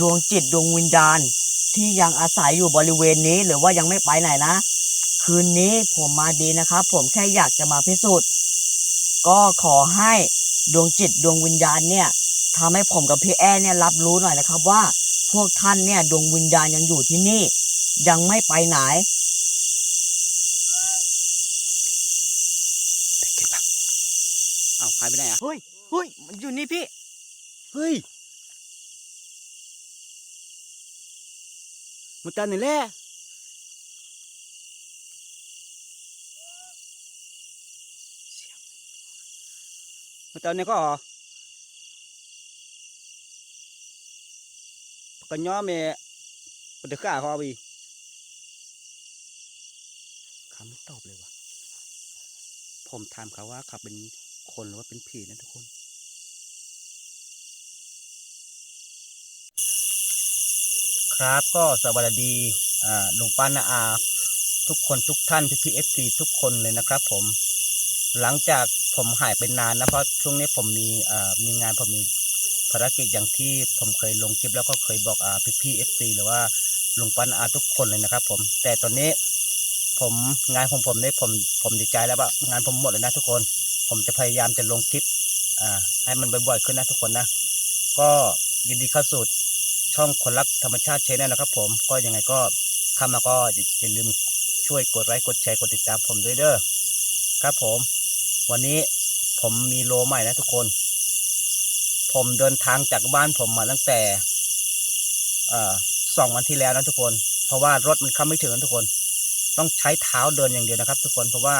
ดวงจิตดวงวิญญาณ ที่ยังอาศัยอยู่บริเวณนี้ หรือว่ายังไม่ไปไหนนะ คืนนี้ผมมาดีนะครับ ผมแค่อยากจะมาพิสูจน์ก็ขอให้ดวงจิตดวงวิญญาณเนี่ยทำให้ผมกับพี่แอร์เนี่ยรับรู้หน่อยนะครับว่าพวกท่านเนี่ยดวงวิญญาณยังอยู่ที่นี่ ยังไม่ไปไหนได้กินปะเอ้าหายไปไหนอะเฮ้ยเฮ้ยมันอยู่นี่พี่ เฮ้ย มันตันนี่แหละมันตันนี่ก็หรอกันย้อมเมปฏิก้าเขาบีคำไม่ตอบเลยวะผมถามเขาว่าเขาเป็นคนหรือว่าเป็นผีนะทุกคน ครับ ก็สวัสดีอ่าลุงป้านาอา ทุกคนทุกท่านพี่พีเอฟซีทุกคนเลยนะครับผม หลังจากผมหายไปนานนะเพราะช่วงนี้ผมมีมีงานผมมีภารกิจอย่างที่ผมเคยลงคลิปแล้วก็เคยบอกอพี่พีเอฟซีหรือว่าลุงป้านาอาทุกคนเลยนะครับ ผม แต่ตอนนี้ผมงานของผมเนี่ยผมผมดีใจแล้วว่างานผมหมดเลยนะทุกคน ผมจะพยายามจะลงคลิปให้มันบ่อยๆขึ้นนะทุกคนนะ ก็ยินดีเข้าสู่ ช่องคนรักธรรมชาติเชนนะครับผมก็ยังไงก็เข้ามาก็อย่าลืมช่วยกดไลค์กดแชร์กดติดตามผมด้วยเด้อครับผม วันนี้ผมมีโลใหม่นะทุกคน ผมเดินทางจากบ้านผมมาตั้งแต่อสองวันที่แล้วนะทุกคน เพราะว่ารถมันเข้าไม่ถึงนะทุกคน ต้องใช้เท้าเดินอย่างเดียวนะครับ ทุกคนเพราะว่า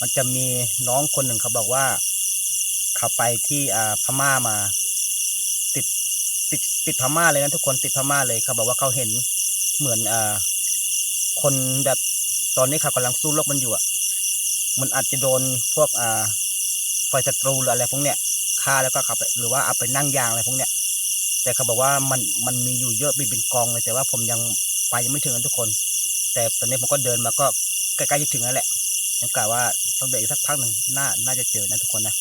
มันจะมีน้องคนหนึ่งเขาบอกว่าเขาไปที่พม่ามา ติดพม่าเลยนะทุกคนติดพม่าเลยเขาบอกว่าเขาเห็นเหมือนอ่าคนแบบตอนนี้เขากำลังสู้รบมันอยู่อะมันอาจจะโดนพวกอ่าไฟศัตรูหรืออะไรพวกเนี้ยฆ่าแล้วก็ขับหรือว่าเอาไปนั่งยางอะไรพวกเนี้ยแต่เขาบอกว่ามันมันมีอยู่เยอะเป็นเป็นกองเลยแต่ว่าผมยังไปยังไม่ถึงนะทุกคน แต่ตอนนี้ผมก็เดินมาก็ใกล้ๆจะถึงแล้วแหละผมกะว่าต้องเดินอีกสักพักหนึ่งน่าน่าจะเจอนะทุกคนนะ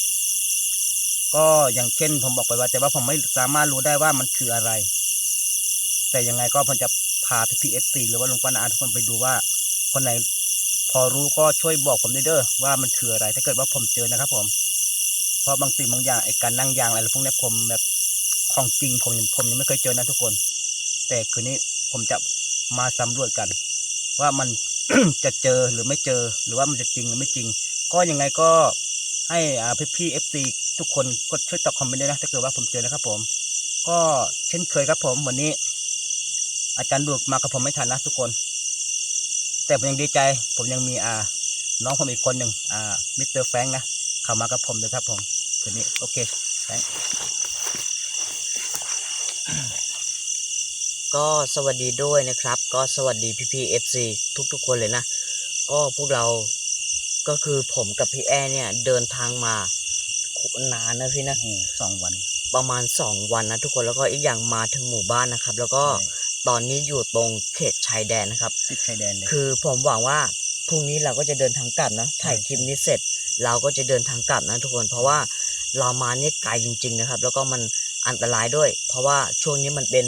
ก็อย่างเช่น ผมบอกไปว่า แต่ว่าผมไม่สามารถรู้ได้ว่ามันคืออะไร แต่ยังไงก็ผมจะพาพี่พีเอฟซีหรือว่าลุงปานาทุกคนไปดูว่า คนไหนพอรู้ก็ช่วยบอกผมด้เด้อว่ามันคืออะไร ถ้าเกิดว่าผมเจอนะครับ ผม เพราะบางสิ่งบางอย่างไอ้การนั่งยางอะไรพวกนี้ผมแบบของจริงผมผมยังไม่เคยเจอนะทุกคน แต่คืนนี้ผมจะมาสำรวจกัน ว่ามันจะเจอหรือไม่เจอ หรือว่ามันจะจริงหรือไม่จริง ก็ยังไงก็ให้พี่พี่เอฟซี ทุกคนก็ช่วยตอบคอมเมนต์ด้วยนะถ้าเกิดว่าผมเจอนะครับผม ก็เช่นเคยครับผมวันนี้ อาจารย์ดูมากับผมไม่ทันนะทุกคน แต่ผมยังดีใจ ผมยังมีอ่า น้องผมอีกคนหนึ่งอ่ามิสเตอร์แฟงนะเข้ามากับผมด้วยครับผมคืนนี้โอเคแฟงก็สวัสดีด้วยนะครับ ก็สวัสดีพี่พีเอฟซีทุกๆคนเลยนะ ก็พวกเราก็คือผมกับพี่แอร์เนี่ยเดินทางมา นานนะพี่นะโอ้โหสองวัน ประมาณ2วันนะทุกคนแล้วก็อีกอย่างมาถึงหมู่บ้านนะครับ แล้วก็ใช่ตอนนี้อยู่ตรงเขตชายแดนนะครับติดชายแดนเลยคือผมหวังว่าพรุ่งนี้เราก็จะเดินทางกลับนะถ่ายคลิปนี้เสร็จ เราก็จะเดินทางกลับนะทุกคนเพราะว่าเรามาเนี่ยไกลจริง ๆนะครับ แล้วก็มันอันตรายด้วย เพราะว่าช่วงนี้มันเป็น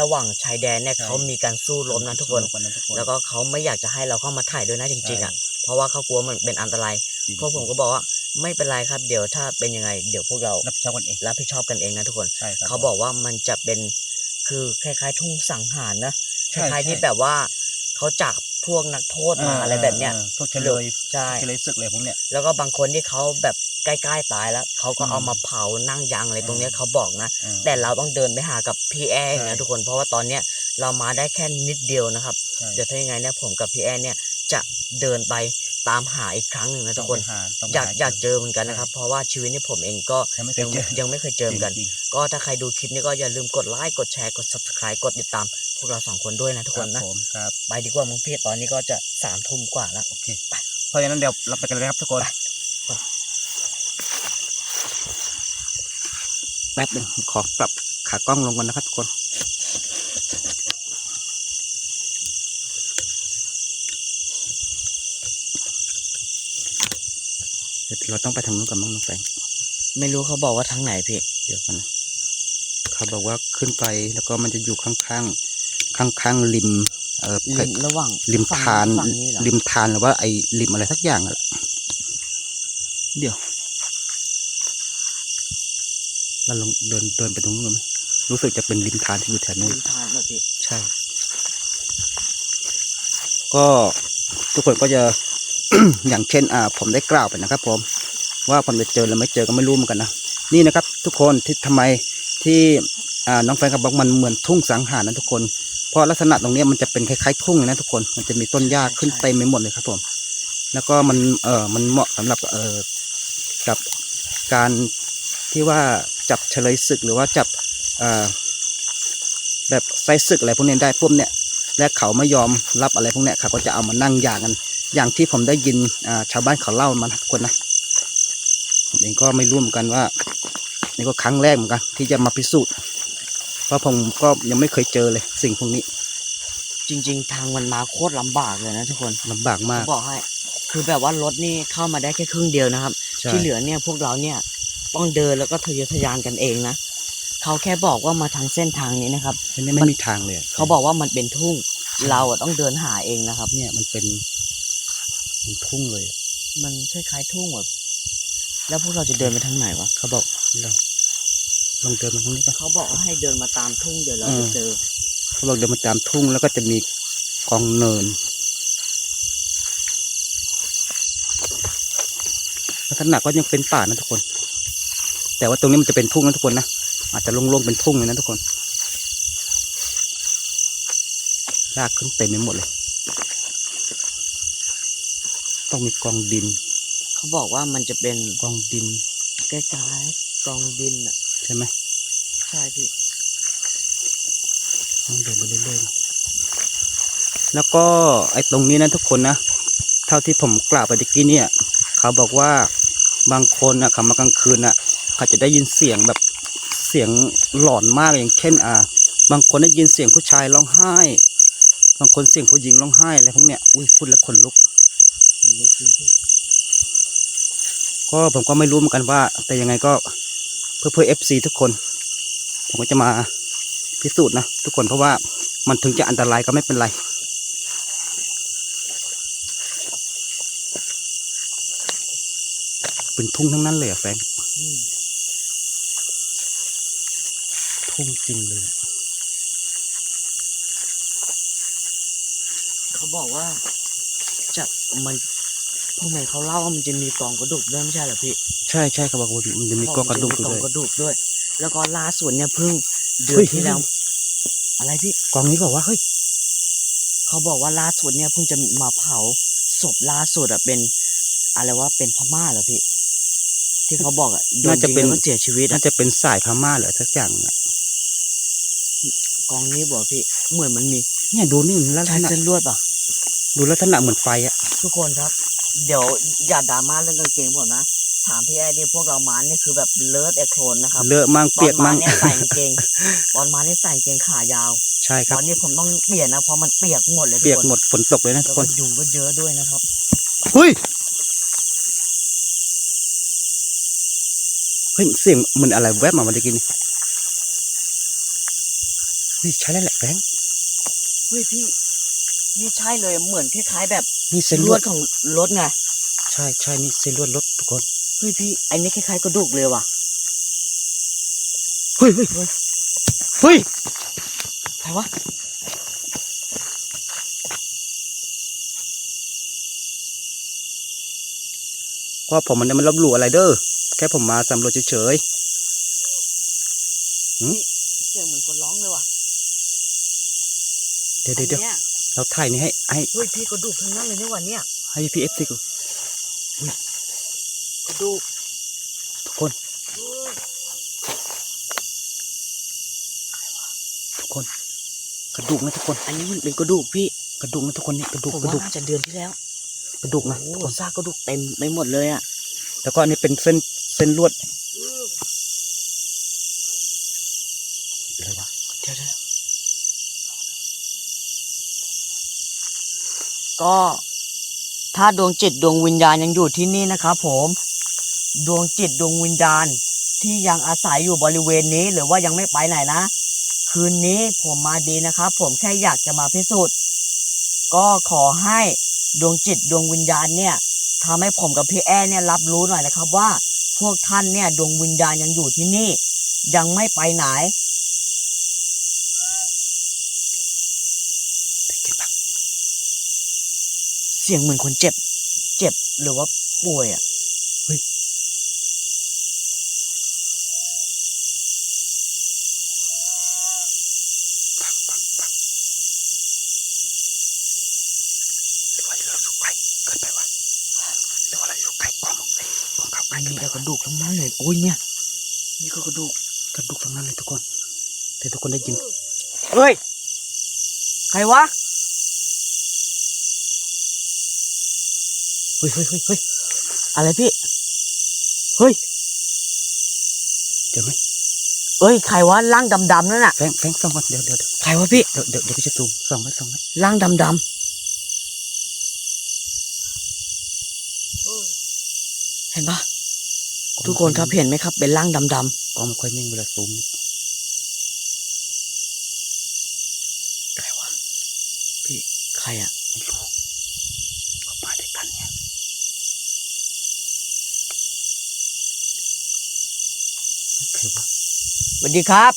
ระหว่างชายแดนเนี่ยเขามีการสู้รบนะทุกคนสู้รบนะทุกคนแล้วก็เขาไม่อยากจะให้เราเข้ามาถ่ายด้วยนะจริงๆอะใช่ เพราะว่าเขากลัวมันเป็นอันตรายจริง พวกผมก็บอกว่าไม่เป็นไรครับเดี๋ยวถ้าเป็นยังไง เดี๋ยวพวกเรารับผิดชอบกันเองรับผิดชอบกันเองนะทุกคน ใช่ครับ เขาบอกว่ามันจะเป็นคือคล้ายๆ ทุ่งสังหารนะคใช่ล้ายๆใช่ที่แบบว่าเขาจับพวกนักโทษมาอะไรแบบเนี้ย ออพวกเฉลยใช่ เฉลยศึกเลยพวกเนี้ย แล้วก็บางคนที่เขาแบบใกล้ๆตายแล้วเขาก็อืมเอามาเผานั่งยางอะไรตรงเนี้ยอืมเขาบอกนะเออแต่เราต้องเดินไปหากับพี่แอร์ใช่นะทุกคนเพราะว่าตอนเนี้ยเรามาได้แค่นิดเดียวนะครับ ใช่ เดี๋ยวถ้ายังไงเนี่ยผมกับพี่แอร์เนี่ย จะเดินไปตามหาอีกครั้งหนึ่งนะทุกคนต้องไปหาต้องไปอยากหอยากเจอเหมือนกันนะครับ เพราะว่าชีวิตนี้ผมเองก็ยังไม่เคยัยงเจไม่อยังไม่เคยเจอเหมือนกันจริงก็ถ้าใครดูคลิปนี้ก็อย่าลืมกดไลค์กดแชร์กด subscribe กดติดตาม พวกเราสองคนด้วยนะๆทุกคนรันะบผมครับไปดีกว่ามึงพี่ตอนนี้ก็จะสามทุ่มกว่าแล้วโอเคเพราะฉะนั้นเดี๋ยวเราไปกันเลยครับทุกคนไปแป๊บหนึ่งขอปรับขากล้องลงก่อนนะครับทุกคน เดี๋ยวเราต้องไปทางนู้นก่อนมั้งน้องแฟงไม่รู้เขาบอกว่าทางไหนพี่ เดี๋ยวกันนะเขเขาบอกว่าขึ้นไปแล้วก็มันจะอยู่ข้างๆข้างๆริม เอ่อริมระหว่างริมฝั่งทานฝั่งนี้เหรอ ริมทานหรือว่าไอ้ริมอะไรสักอย่างอะแหละเดี๋ยวเราลองเดินเดินไปตรงนู้นไหมรู้สึกจะเป็นริมทานที่อยู่แถวนู้น ริมทานเหรอพี่ ใช่ ก็ทุกคนก็จะ อย่างเช่นอ่าผมได้กล่าวไปนะครับ ผมว่าผมจะเจอหรือไม่เจอก็ไม่รู้เหมือนกันนะนี่นะครับ ทุกคนที่ทำไมที่อ่าน้องแฟนกับบอกมันเหมือนทุ่งสังหารนะทุกคนเพราะลักษณะตรงนี้มันจะเป็นคล้ายๆทุ่งเลยนะทุกคนมันจะมีต้นหญ้าขึ้นเต็มไปหมดเลยครับผม แล้วก็มันเออมันเหมาะสำหรับเออกับการที่ว่าจับเฉลยศึกหรือว่าจับอ่อแบบไส้ศึกอะไรพวกนี้ได้พวกเนี้ยและเขาไม่ยอมรับอะไรพวกเนี้ยเขาก็จะเอามานั่งยากัน อย่างที่ผมได้ยินอ่าชาวบ้านเขาเล่ามานะทุกคนนะผมเองก็ไม่รู้เหมือนกันว่านี่ก็ครั้งแรกเหมือนกัน ที่จะมาพิสูจน์ เพราะผมก็ยังไม่เคยเจอเลย สิ่งพวกนี้ จริง ๆ ทางมันมาโคตรลำบากเลยนะทุกคนลำบากมากจะบอกให้คือแบบว่ารถนี่เข้ามาได้แค่ครึ่งเดียวนะครับใช่ที่เหลือเนี่ยพวกเราเนี่ยต้องเดินแล้วก็ทะเยอทะยานกันเองนะเขาแค่บอกว่ามาทางเส้นทางนี้นะครับอันนี้ไม่มีทางเลยะเขาบอกว่ามันเป็นทุ่ง เราอะต้องเดินหาเองนะครับ เนี่ยมันเป็น มันทุ่งเลยอะมันคล้ายๆทุ่งแบบแล้วพวกเราจะเดินไปทางไหนวะเขาบอกเราลองเดินมาตรงนี้ก็เขาบอกว่าให้เดินมาตามทุ่งเดี๋ยวเราเออจะเจอเขาบอกเดินมาตามทุ่งแล้วก็จะมีกองเนินลักษณะก็ยังเป็นป่านะทุกคน แต่ว่าตรงนี้มันจะเป็นทุ่งนะทุกคนนะอาจจะโล่งๆเป็นทุ่งเลยนะทุกคนรากขึ้นเต็มไปหมดเลย ต้องมีกองดิน เขาบอกว่ามันจะเป็นกองดินใกล้ๆกองดินอะ ใช่ไหมใช่พี่ต้องเดินไปเรื่อยๆแล้วก็ไอ้ตรงนี้นะทุกคนนะ เท่าที่ผมกล่าวไปตะกี้เนี่ย เขาบอกว่าบางคนนะเขามากลางคืนน่ะ เขาจะได้ยินเสียงแบบเสียงหลอนมากอย่างเช่น อ่า บางคนได้ยินเสียงผู้ชายร้องไห้ บางคนเสียงผู้หญิงร้องไห้อะไรพวกเนี้ย อุ้ยพูดแล้วขนลุกมันลุ ก็ผมก็ไม่รู้เหมือนกันว่า แต่ยังไงก็เพื่อเพื่อเอฟซีทุกคน ผมก็จะมาพิสูจน์นะทุกคนเพราะว่ามันถึงจะอันตรายก็ไม่เป็นไรเป็นทุ่งทั้งนั้นเลยอะแฟนทุ่งจริงเลย เขาบอกว่าจะมัน พวกมันเขาเล่าว่ามันจะมีกองกระดูกด้วยไม่ใช่เหรอพี่ใช่ใช่เขาบอกว่ามันจะมีกองกระดูกอยู่กอด้งวย กระดูกด้วย แล้วก็ล่าสุดเนี่ยเพิ่งเดือเฮ้นย ที่แล้วอะไรพี่กองนี้บอกว่าเฮ้ยเขาบอกว่าล่าสุดเนี่ยเพิ่งจะมาเผาศพล่าสุดอะเป็น อะไรว่าเป็นพม่าเหรอพี่ ที่เขาบอกอะโดนน่าจะยิงเป็นแล้วก็เสียชีวิตน่าอะจะเป็นสายพม่าเหรือสักอย่างน่ะกองนี้บอกพี่ เหมือนมันมีเนี่ยดูนี่ลักษใช่ณะเส้นลวดป่ะดูลักษณะเหมือนไฟอะทุกคนครับ เดี๋ยวอย่าดราม่าเรื่องกางเกงผมนะ ถามพี่แอดดิพวกเรามานี่คือแบบเลิศแอคโครนนะครับเลอะมั่งตอเปียนกมามั่งเนี่ยใส่กางเกงตอนมาเนี่ยใส่กางเกงขายาวใช่คตรับอนนี้ผมต้องเปลี่ยนนะเพราะมันเปียกหมดเลยทุเปียกคนหมดฝนตกเลยนะทุแล้กวคก็นยุงก็เยอะด้วยนะครับเฮ้ยเฮ้ยเสียงเหมันอะไรแวบมาเมื่อกี้นี่เฮ้ยใช่แล้วแหละแฟงเฮ้ยพี่นี่ใช่เลยเหมือนคล้ายๆแบบ นี่เส้นลลววดดของรถไงใช่ใช่นี่เส้นลวดรถทุกคนเฮ้ยพี่ไอ้นี่คล้ายๆกระดูกเลยว่ะเฮ้ยเฮ้ยเฮ้ยเฮ้ยใครวะก็ผมมันไม่ลบหลู่อะไรเด้อแค่ผมมาสำรวจเฉยเสียงเหมือนคนร้องเลยว่ะๆเดี๋ยวเดี๋ยวเดี๋ยวนี่ เราถ่ายนี่ให้ให้เฮ้ยพี่กระดูกทั้งนั้นเลยนี่หว่าเนี่ยให้พี่เอฟซีกูกระดูกทุกคนเฮ้ยทุกคน กระดูกนะทุกคน อันนี้มันเป็นกระดูกพี่กระดูกนะทุกคนนี่กระดูกผมกระว่าดูกน่าจะเดือนที่แล้วกระดูกนะโอ้ทุกโหคน ซากกระดูกเต็มไปหมดเลยอะแล้วก็อันนี้เป็นเส้นเส้นลวดอะไรวะ เดี๋ยวเดี๋ยว ก็ถ้าดวงจิตดวงวิญญาณยังอยู่ที่นี่นะครับผมดวงจิตดวงวิญญาณที่ยังอาศัยอยู่บริเวณนี้หรือว่ายังไม่ไปไหนนะ คืนนี้ผมมาดีนะครับ ผมแค่อยากจะมาพิสูจน์ ก็ขอให้ดวงจิตดวงวิญญาณเนี่ยทำให้ผมกับพี่แอเนี่ยรับรู้หน่อยนะครับว่า พวกท่านเนี่ยดวงวิญญาณยังอยู่ที่นี่ ยังไม่ไปไหน ได้กินปะ เสียงเหมือนคนเจ็บ เจ็บหรือว่าป่วยอะฟังฟังฟังหรือว่าเราอยู่ใกล้เกินไปวะหรือว่าเราอยู่ใกล้กองไอ้กองเขาใกล้มีเกินไปแต่กวะระดูกทั้งนั้นเลยโอ้ยเนี่ย นี่ก็กระดูกกระดูกทั้งนั้นเลยทุกคน แต่ทุกคนได้ยินเฮ้ย ใครวะ เฮ้ยเฮ้ยเฮ้ยเฮ้ยอะไรพี่ เฮ้ยเดี๋ยวไหมเอ้ยใครวะร่างดำๆนั่นน่ะแฟงแฟงส่องก่อนเดี๋ยวเดี๋ยวเดี๋ยวใครวะพี่ เดี๋ยวเดี๋ยวเดี๋ยวพี่จะซูมส่องไว้ส่องไว้ร่างดำๆเห็นปะทุกคนครับเห็นไหมครับ เป็นร่างดำกล้องไม่ค่อยนิ่งเวลาซูมนี่ๆใครวะพี่ใครอะ ไม่รู้เขามาด้วยกันเนี่ยใครวะ สวัสดีครับ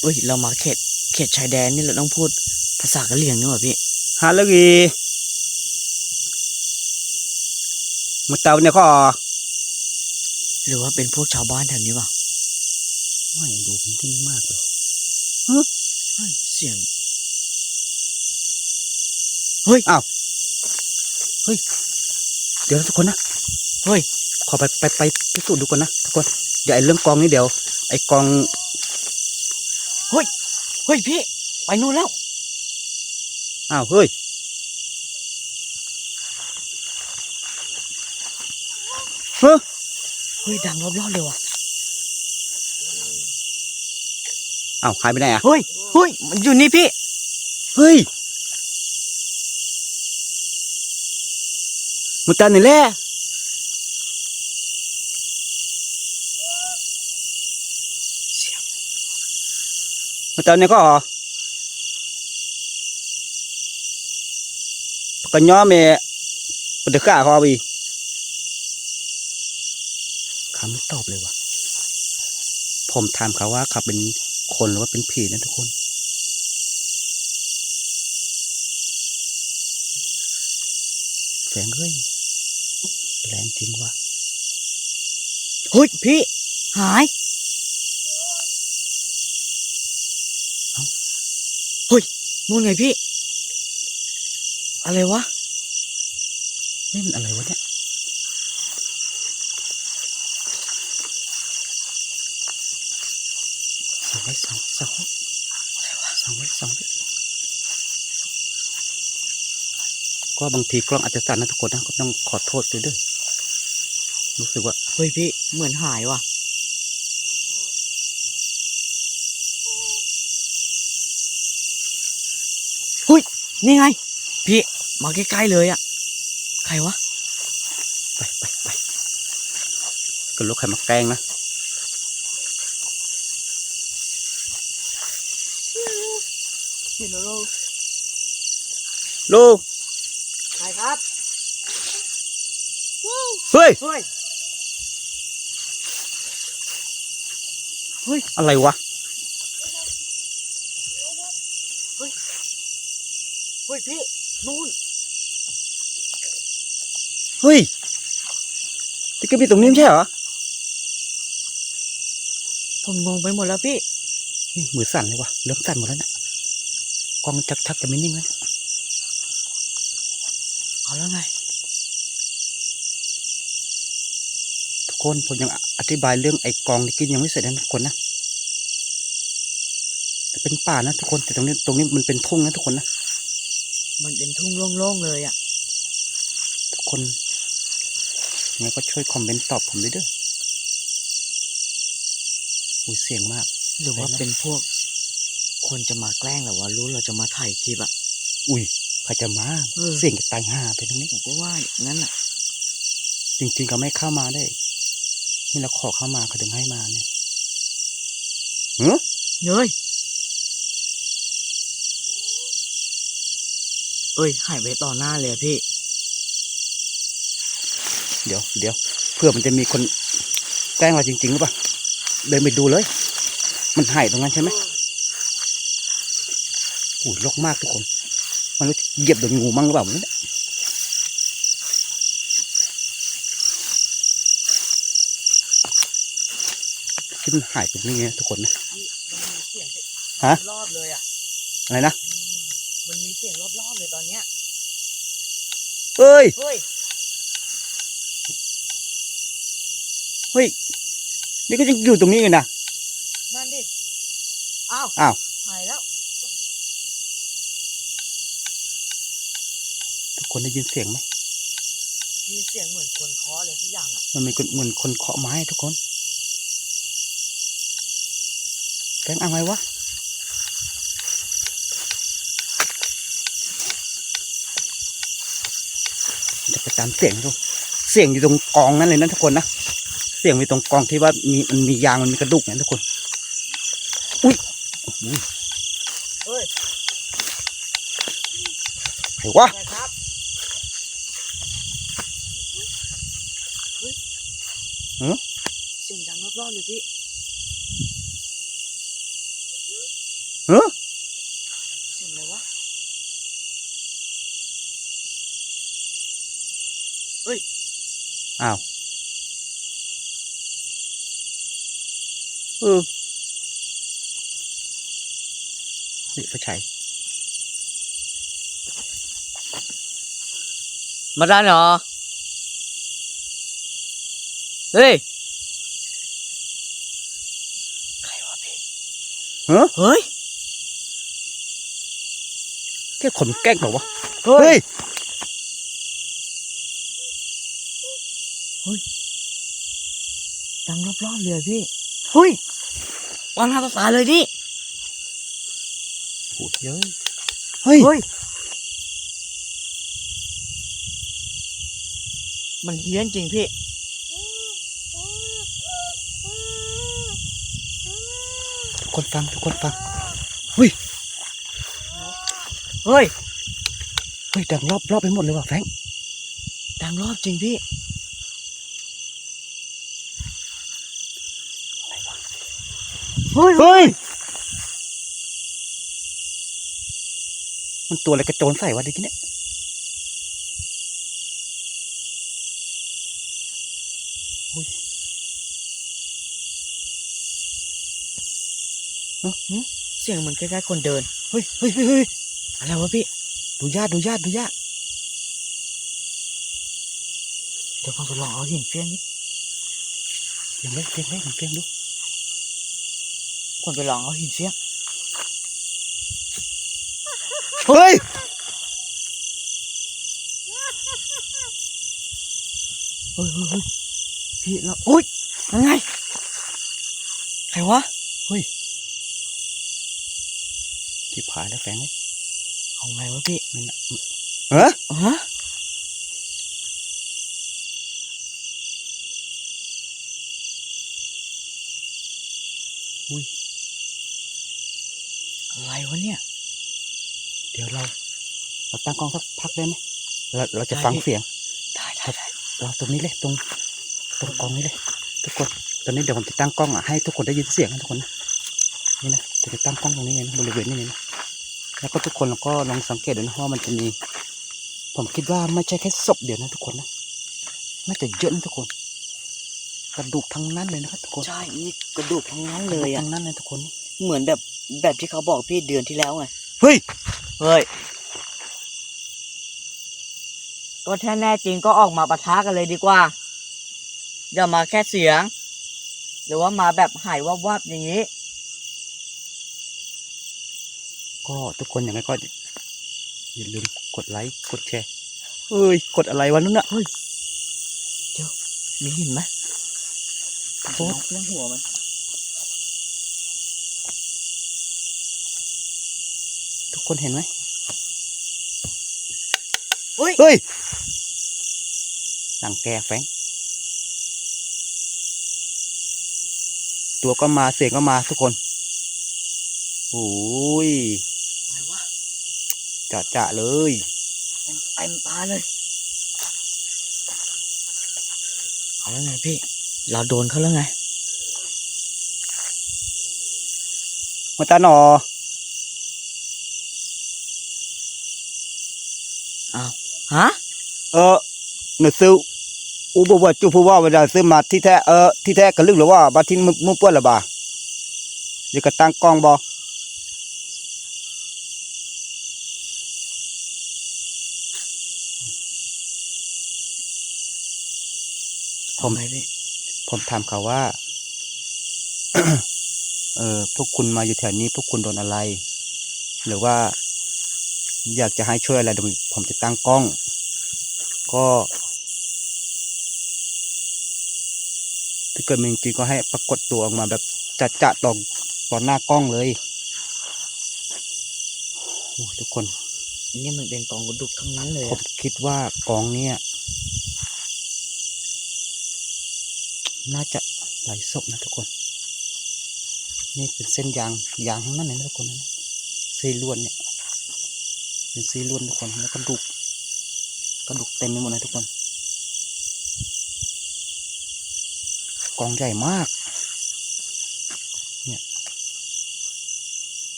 เฮ้ย เรามาเขต เขตชายแดนนี่เราต้องพูดภาษากะเหรี่ยงนี่หว่าพี่ฮาลวีมาเตาเนี่ยก็หรือว่าเป็นพวกชาวบ้านแถวนี้วะไม่ดูมันนิ่งมากเลยเฮ้ยเสียงเฮ้ย เดี๋ยวนะทุกคนนะ เฮ้ย ขอไปไปไปพิสูจน์ดูก่อนนะทุกคน เดี๋ยวไอ้เรื่องกองนี้เดี๋ยว ไอ้กองเฮ้ยพี่ไปนู่นแล้วอ้าวเฮ้ยเฮ้ยเฮ้ยดังรอบๆเลยว่ะอ้าวหายไปไหนอะเฮ้ยเฮ้ยมันอยู่นี่พี่เฮ้ยมันตันนี่แหละ เสียง มันตันเนี่ยก็ก็ย้อมเมปะเดือข้าเขาเอาอีคำไม่ตอบเลยว่ะ ผมถามเขาว่าเขาเป็นคนหรือว่าเป็นผีนะทุกคน แสงเฮ้ยแรงจริงว่ะเฮ้ยพี่ หาย เอ้า เฮ้ยนู่นไงพี่ อะไรวะนี่มันอะไรวะเนี่ยสองไว้สองสองอะไรวะสองไว้สองไว้ก็บางทีกล้องอาจจะสั่นนะทุกคนนะก็ต้องขอโทษด้วยเด้วยรู้สึกว่า เฮ้ยพี่เหมือนหายว่ะ เฮ้ย นี่ไง พี่มาใกล้ๆเลยอะใครวะ ไปไปไปก็ลูกใครมาแกล้งนะพี่โนโรลูกใครครับเฮ้ยเฮ้ย เฮ้ย อะไรวะ เฮ้ยพี่ นู่นเฮ้ยที่ก็มีตรงนี้ไม่ใช่เหรอ ผมงงไปหมดแล้วพี่นี่มือสั่นเลยวะเริ่มสั่นหมดแล้วเนี่ยกล้องชักชักจะไม่นิ่งแล้วเนี่ยเอาแล้วไง ทุกคนผมยังอธิบายเรื่องไอ้กองที่กินยังไม่เสร็จนะทุกคนนะจะเป็นป่านะทุกคนแต่ตรงนี้ตรงนี้มันเป็นทุ่งนะทุกคนนะ มันเป็นทุ่งโล่งๆเลยอะทุกคนยังไงก็ช่วยคอมเมนต์ตอบผมด้วยเด้ออุ้ยเสียงมาก หรือว่าใช่ไหมเป็นพวก คนจะมาแกล้งหรือว่ารู้เราจะมาถ่ายคลิปอะอุ้ยใครจะมา เออ เสียงจะตายห่าไปตรงนี้ ผมก็ว่าอย่างนั้นอะจริงๆก็ไม่เข้ามาได้ นี่เราขอเข้ามาเขาถึงให้มาเนี่ยเฮ้ยเฮ้ย เอ้ย หายไปต่อหน้าเลยอะพี่ เดี๋ยวเดี๋ยวเพื่อมันจะมีคนแกล้งเราจริงๆหรือเปล่าเดินไปดูเลย มันหายตรงนั้นใช่ไหมโอ้ยรกมากทุกคนมันรู้เหยียบโดนงูมั่งหรือเปล่าไม่รู้เนี่ยที่มันหายตรงนี้ไงทุกคนนะมันมีเสียงฮะรอบๆเลยอะอะไรนะ มันมีเสียงรอบๆเลยตอนเนี้ยเอ้ย เฮ้ยเฮ้ย นี่ก็ยังอยู่ตรงนี้อยู่นะ นั่นดิ อ้าว อ้าว หายแล้ว ทุกคนได้ยินเสียงไหมมีเสียงเหมือนคนเคาะเลยทุกอย่างอะ มันมีคนเหมือนคนเคาะไม้ทุกคนแกล้งอะไรวะ จะไป ตามเสียงทุกเสียงอยู่ตรงกองนั่นเลยนะทุกคนนะเสียงอยู่ตรงกองที่ว่ามีมันมียางมันมีกระดูกเนี่ยทุกคน อุ้ยอุ้ยเฮ้ยเห็นวะไงครับเฮ้ยฮะเสียงดังรอบๆเลยพี่เฮ้ย เสียงอะไรวะ อ้าวเออนี่ไฟฉายมาด้านเหรอเฮ้ยใครวะพี่เฮ้ยเฮ้ยแค่คนแกล้งเปล่าวะ เฮ้ย ฮ้ยดังรอบๆเลยอะพี่เฮ้ยวันหน้าภาษาเลยดิโหเยอะเฮ้ย เฮ้ย มันเฮี้ยนจริงพี่ ทุกคนฟังทุกคนฟังเฮ้ย เฮ้ย เฮ้ยดังรอบรอบไปหมดเลยว่ะแฟรงค์ดังรอบจริงพี่ ฮ้ยเฮ้ย มันตัวอะไรกระโจนใส่วะเด็กเนี่ยเฮ้ยเสียงเหมือนใกล้ๆคนเดินเฮ้ยเฮ้ยเฮ้ยเฮ้ยอะไรวะพี่ ดูญาติดูญาติดูญาติเดี๋ยวผมจะลองเอาหินเฟี้ยงนี้เสียงเล็กเสียงเล็กเสียงดู คนไปลองเอาหินเฟี้ยงเฮ้ยเฮ้ยเฮ้ยเฮ้ยพี่แล้วอุ้ยยังไงใครวะที่ผายแล้วแฟรงค์ไหมเอาไงวะพี่ไม่น่ะเฮ้ยฮะอุ้ยอะไร วะเนี่ย เดี๋ยวเรา เราตั้งกล้องสักพักได้ไหมเราเราจะฟังเสียงได้ได้ได้เราตรงนี้เลยตรง ตรงกองนี้เลย ทุกคนตอนนี้เดี๋ยวผมจะตั้งกล้องอะให้ทุกคนได้ยินเสียงนะทุกคนนะนี่นะผมจะตั้งกล้องตรงนี้เลยนะบริเวณนี้เลยนะแล้วก็ทุกคนเราก็ลองสังเกตดูนะว่ามันจะมี ผมคิดว่าไม่ใช่แค่ศพเดียวนะทุกคนนะน่าจะเยอะนะทุกคน กระดูกทั้งนั้นเลยนะครับทุกคนใช่นี่กระดูกทั้งนั้นเลยกระดูกอะทั้งนั้นเลยทุกคน เหมือนแบบแบบที่เขาบอกพี่เดือนที่แล้วไง เฮ้ย เฮ้ย ก็ถ้าแน่จริงก็ออกมาปะทะกันเลยดีกว่า อย่ามาแค่เสียง หรือว่ามาแบบหายวับวับๆอย่างนี้ ก็ทุกคนอย่างไรก็อย่าลืมกดไลค์กดแชร์ เฮ้ย กดอะไรวะนั่นน่ะมีหินไหมโคตรเรื่องหัวมัน ทุก คนเห็นไหมอุ้ยเฮ้ยหลังแกแฟรงค์ตัวก็มาเสียงก็มาทุกคนโอ้ยอะไรวะจะจะเลยเต็มตาเลยเอาแล้วไงพี่ เราโดนเขาแล้วไงมาตาหนอ ฮะเออหนูซื้ออูบว่าจูพูว่าเวลาซื้อมาที่แท้เออที่แท้กระลึกหรือว่าบาที่มึงมึงเปื้อนหรือบ่าเดี๋ยวก็ตั้งกล้องบอผมไงพี่ผมถามเขาว่า เออพวกคุณมาอยู่แถวนี้ พวกคุณโดนอะไร หรือว่า อยากจะให้ช่วยอะไรเดี๋ยวผมจะตั้งกล้อง ก็ถ้าเกิดมันจริงๆก็ให้ปรากฏตัวออกมาแบบจัดจะต่อต่อหน้ากล้องเลยโอ้ยทุกคนนี่มันเป็นกองกระดูกทั้งนั้นเลยผมอะคิดว่ากองเนี่ย น่าจะไหลศพนะทุกคน นี่เป็นเส้นยางยางทั้งนั้นเลยนะทุกคนนะเส้นล้วนเนี่ย เป็นเส้นล้วนทุกคนแล้วกระดูกกระดูกเต็มไปหมดเลยทุกคนกองใหญ่มาก เนี่ย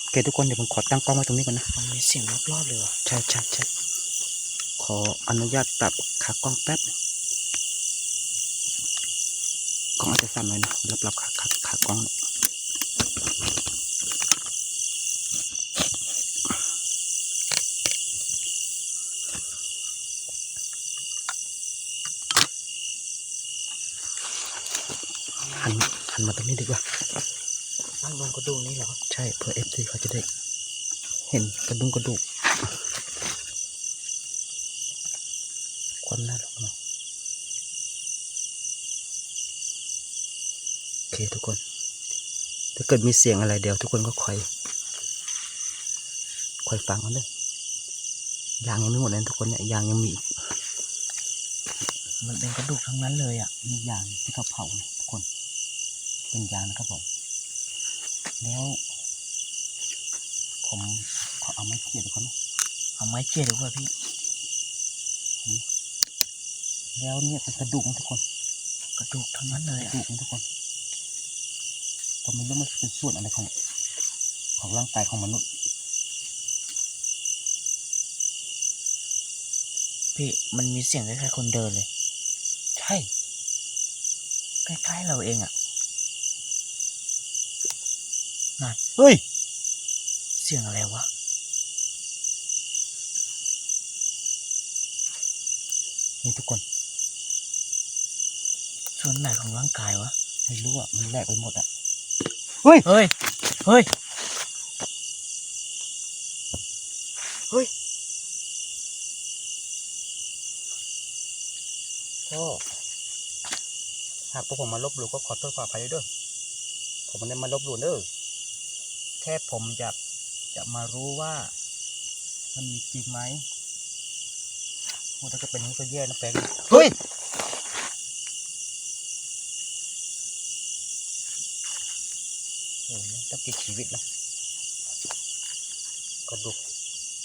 โอเคทุกคนเดี๋ยวผมขอตั้งกล้องไว้ตรงนี้ก่อนนะมันมีเสียงรอบๆเลยวะใช่ใช่ใช่ขออนุญาตปรับขากล้องแป๊บนึงกล้องอาจจะสั่นหน่อยนะแล้วปรับขาขาขากล้องเนี่ยหั นหันมาตรงนี้ดีกว่านั่งบนกระดูกนี่เหรอใช่เพื่อเอฟซีเขาจะได้เห็นกระดุมกระดูกความน่ารักเนาะโอเคทุกคน ถ้าเกิดมีเสียงอะไรเดี๋ยวทุกคนก็คอยคอยฟังกันเลยยางยังไม่หมดเลยนะทุกคนเนี่ยยางยังมีอีกมันเป็นกระดูกทั้งนั้นเลยอะมียางที่เขาเผานะทุกคน เป็นยางนะครับผม แล้วผมขอเอาไม้เขียนเขานะเอาไม้เขี่ยดีกว่าพี่ แล้วเนี่ยเป็นกระดูกนะทุกคน กระดูกทั้งนั้นเลยกระอะดูกนะทุกคนผมไม่รู้มันเป็นส่วนอะไรของ ของร่างกายของมนุษย์ พี่มันมีเสียงคล้ายๆคนเดินเลย ใช่ ใกล้ๆเราเองอะ เฮ้ย เสียงอะไรวะนี่ทุกคน ส่วนไหนของร่างกายวะ ไม่รู้อะ มันแหลกไปหมดอะ เฮ้ย เฮ้ยก็หากพวกผมมาลบหลู่ก็ขอโทษขออภัยด้วย ผมไม่ได้มาลบหลู่เด้อ แค่ผมอยากจะมารู้ว่า มันมีจริงไหมโอ้ถ้าจะเป็นอย่างนี้ก็แย่นะแฟงเฮ้ยโอ้โหต้องกี่ชีวิตนะกระดูก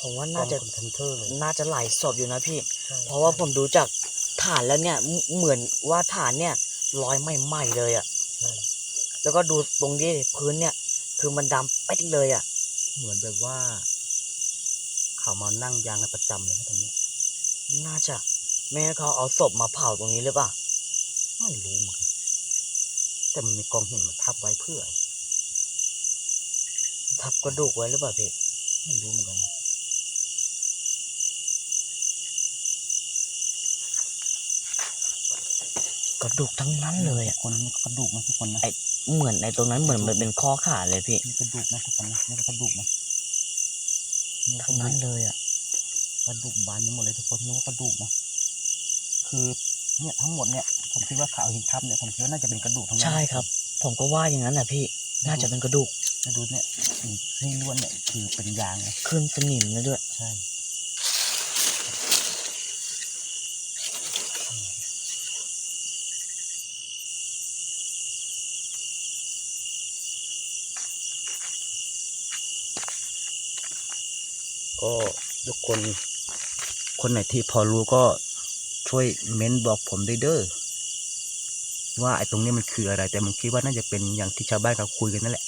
ผมว่าน่าจะกองคอนเทนเทอร์เลยน่าจะหลายศพอยู่นะพี่ใช่เพราะว่าผมดูจากฐานแล้วเนี่ยเหมืเหมือนว่าฐานเนี่ยลอยใหม่ๆเลยอะ่ะใช่แล้วก็ดูตรงนี้พื้นเนี่ย คือมันดำเป๊ดเลยอะ่ะ เหมือนแบบว่า เขามานั่งยางกันประจำเลยนะตรงเนี้ยน่าจะไม่ให้เขาเอาศพมาเผาตรงนี้หรือเปล่าไม่รู้เหมือนกันแต่มันมีกองหินมาทับไว้เพื่ออะไรทับกระดูกไว้หรือเปล่าพี่ไม่รู้เหมือนกันกระดูกทั้งนั้นเลยอะ่ะคนนี้กระดูกนะทุกคนนะไอ้ เหมือนในตรงนั้นเหมือนมันเป็นข้อขาเลยพี่นี่กระดูกนะทุกคนนะนี่ก็กระดูกนะนี่กทั้ระงดูนั้นกเลยอะ่ะกระดูกบานไปหมดเลยทุกคนนี่ว่ากระดูกนะคือเนี่ยทั้งหมดเนี่ยผมคิดว่าเขาเอาหินทับเนี่ยผมคิดว่าน่าจะเป็นกระดูกทั้งนั้นใช่ครับ ผมก็ว่าอย่างนั้นแหะพี่ น่าจะเป็นกระดูกกระดูกเนี่ยอีกที่ล้วนเนี่ยคือเป็นยางนะขึ้นสนิมเลยด้วย ใช่ ก็ทุกคนคนไหนที่พอรู้ก็ช่วยเม้นบอกผมด้วยเด้อว่าไอ้ตรงนี้มันคืออะไร แต่ผมคิดว่าน่าจะเป็นอย่างที่ชาวบ้านเขาคุยกันนั่นแหละ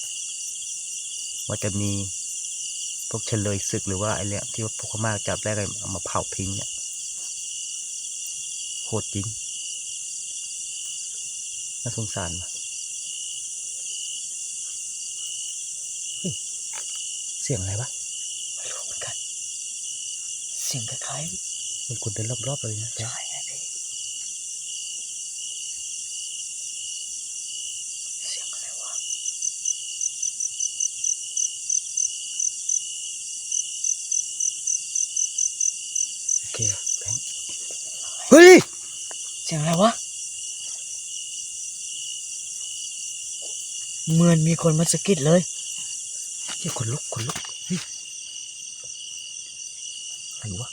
ว่าจะมีพวกเฉลยศึกหรือว่าไอ้เนี่ยที่ว่าพวกพม่าจับได้กันเอามาเผาทิ้งเนี่ยโหดจริงน่าสงสารเสียงอะไรวะ ไม่รู้เหมือนกัน เสียงคล้ายมันคนเดินรอบๆเลยนะๆใช่ไงพี่เสียงอะไรวะโอเคแบงค์เฮ้ยเสียงอะไรวะเหมือนมีคนมาสะกิดเลยเฮ้ยคนลุกคนลุกเฮ้ยอะไรวะ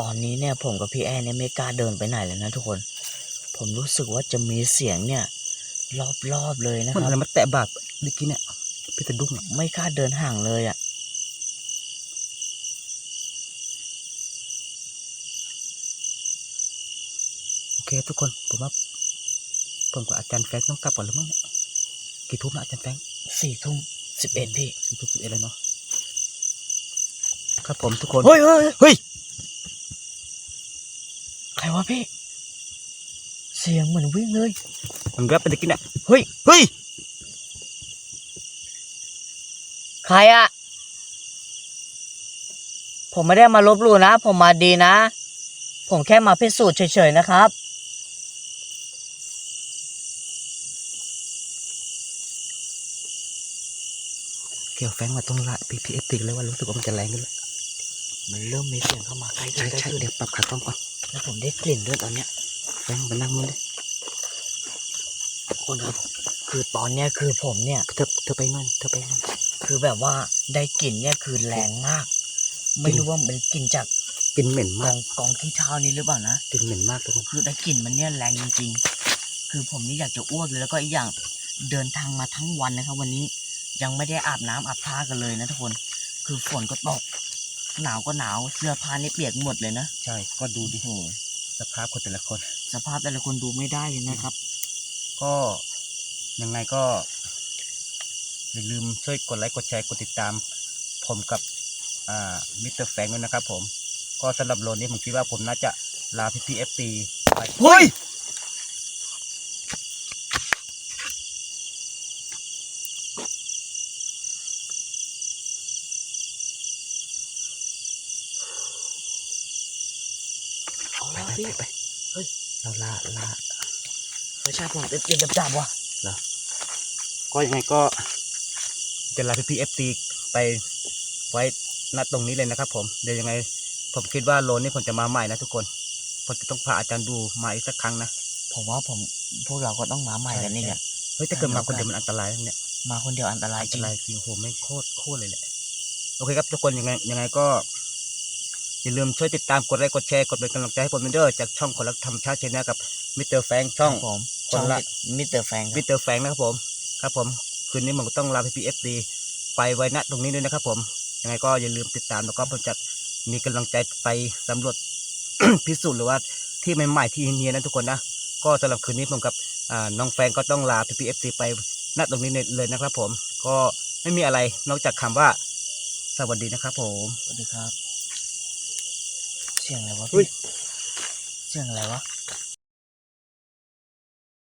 ตอนนี้เนี่ยผมกับพี่แอนเนี่ยไม่กล้าเดินไปไหนเลยนะทุกคน ผมรู้สึกว่าจะมีเสียงเนี่ย รอบๆเลยนะมันคอะไรรับมาแตะบาดเมื่อกี้เนี่ยพี่ตะดุ้งอะไม่กล้าเดินห่างเลยอะ โอเคทุกคนผมว่าผมกับอาจารย์แฟรงค์ต้องกลับก่อนแล้วมั้งเนี่ยกี่ทุ่มนะอาจารย์แฟรงค์ สี่ทุ่มสิบเอ็ดพี่สี่ทุ่มสิบเอ็ดแล้วเนาะครับผมทุกคนเฮ้ยเฮ้ยเฮ้ยใคร วะพี่ เสียงเหมือนวิ่งเลย มันแวบไปตะกี้เนี่ยเฮ้ยเฮ้ยใครอะผมไม่ได้มาลบหลู่นะ ผมมาดีนะ ผมแค่มาพิสูจน์เฉยๆนะครับ เกี่ยวแฟรงค์มาตรงละพีพีเอติกเลยว่ารู้สึกว่ามันจะแรงขึ้นแล้วมันเริ่มมีเสียงเข้ามาใกล้ขึ้ใช่นใกล้ใช่ขึ้นเดี๋ยวปรับขากล้องก่อน แล้วผมได้กลิ่นด้วยตอนเนี้ยแฟรงค์มานั่งนู่นเลยคนครับคือตอนเนี้ยคือผมเนี่ย เธอเธอไปนู่นเธอไปนู่นคือแบบว่าได้กลิ่นเนี่ยคือแรงมาก ไม่รู้ว่าเป็นกลิ่นจากกลินเหม็นกมาอก งกองขี้เท้านี้หรือเปล่านะ กลินเหม็นมากทุกคน คือได้กลิ่นมันเนี่ยแรงจริงๆ คือผมนี่อยากจะอ้วกเลยแล้วก็อีกอย่างเดินทางมาทั้งวันนะครับ วันนี้ยังไม่ได้อาบน้ำอาบท่ากันเลยนะทุกคน คือฝนก็ตก หนาวก็หนาวเสื้อผ้านี่เปียกหมดเลยนะใช่ ก็ดูดิโอ้โหสภาพคนแต่ละคน สภาพแต่ละคนดูไม่ได้เลยนะครับ ก็ยังไงก็อย่าลืมช่วยกดไลค์กดแชร์กดติดตาม ผมกับอ่ามิสเตอร์แฟงด้วยนะครับผม ก็สำหรับโลนนี้ผมคิดว่าผมน่าจะลาพี่พีเอฟซีไปเฮ้ย เอา ไป แล้ว ไป พี่ ไปไป เฮ้ย เราลาลาไม่ใช่ผมติดติดดับๆว่ะก็ยังไงก็จะลาพี่พีเอฟซีไปไว้ณตรงนี้เลยนะครับ ผมเดี๋ยวยังไง ผมคิดว่าโลนนี้ผมจะมาใหม่นะทุกคนผมจะต้องพาอาจารย์ดูมาอีกสักครั้งนะผมว่าผมพวกเราก็ต้องมาใหม่กันนี่แหละเฮ้ยถ้าเกิดมาคนเดียวมันอันตรายนะเนี่ยมาคนเดียวอันตรายอันจตริงรายจริงโหไม่งโคตรโคตรเลยแหละโอเคครับทุกคนยังไงยังไงก็ อย่าลืมช่วยติดตามกดไลค์กดแชร์กดเป็นกำลังใจให้ผมด้วยเด้อจากช่องคนรักธรรมชาติเชนแนลกับมิสเตอร์แฟงช่องครับผมคนช่องละมิสเตอร์แฟงคมิรับสเตอร์แฟงนะครับผมครับผมคืนนี้ผมก็ต้องลาพี่พีเอฟซีไปไว้ณตรงนี้ด้วยนะครับผมยังไงก็อย่าลืมติดตามแล้วก็ผมจะมีกำลังใจไปสำรวจพิสูจน์หรือว่าที่ใหม่ๆที่เนียนๆนะทุกคนนะก็สำหรับคืนนี้ผมกับอ่าน้องแฟงก็ต้องลาพี่พีเอฟซีไปณตรงนี้เลยนะครับผมก็ไม่มีอะไรนอกจากคำว่าสวัสดีนะครับผม สวัสดีครับ เสียงอะไรวะเฮ้พี่ยเสียงอะไรวะ